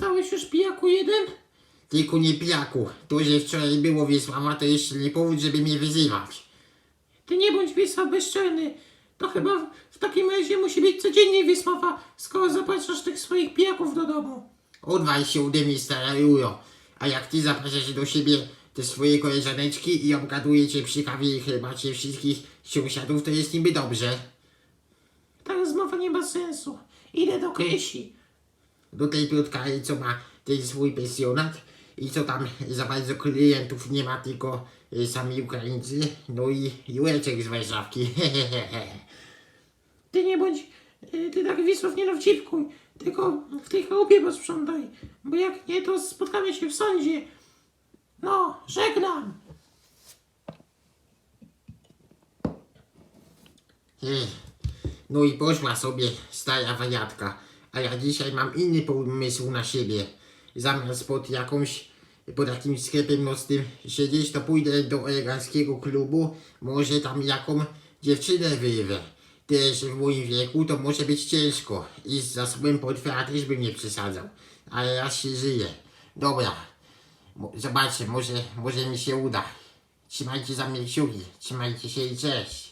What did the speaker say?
Stałeś już pijaku jeden? Tylko nie pijaku. To, że wczoraj było Wiesława, to jeszcze nie powód, żeby mnie wyzywać. Ty nie bądź Wiesław bezczelny. To chyba w, takim razie musi być codziennie Wiesława, skoro zapraszasz tych swoich pijaków do domu. Odwal się ode mnie, stara Julo. A jak ty zapraszasz do siebie te swoje koleżaneczki i obgadujecie przy kawie i herbacie wszystkich sąsiadów, to jest niby dobrze. Ta rozmowa nie ma sensu. Idę do Krysi. Do tej plotkary, co ma ten swój pensjonat i co tam za bardzo klientów nie ma, tylko y, sami Ukraińcy, no i Jureczek z Warszawki. Ty nie bądź, y, ty tak Wiesław nie dowcipkuj, tylko w tej chałupie posprzątaj, bo jak nie, to spotkamy się w sądzie. No, żegnam. No i poszła sobie stara wariatka, a ja dzisiaj mam inny pomysł na siebie. Zamiast pod jakąś, pod jakimś sklepem nocnym siedzieć, to pójdę do eleganckiego klubu, może tam jaką dziewczynę wyrwę. Też w moim wieku to może być ciężko i z zasobem portfela też bym nie przesadzał, ale raz się żyje. Dobra, zobaczę, może, może mi się uda. Trzymajcie za mnie kciuki, trzymajcie się i cześć.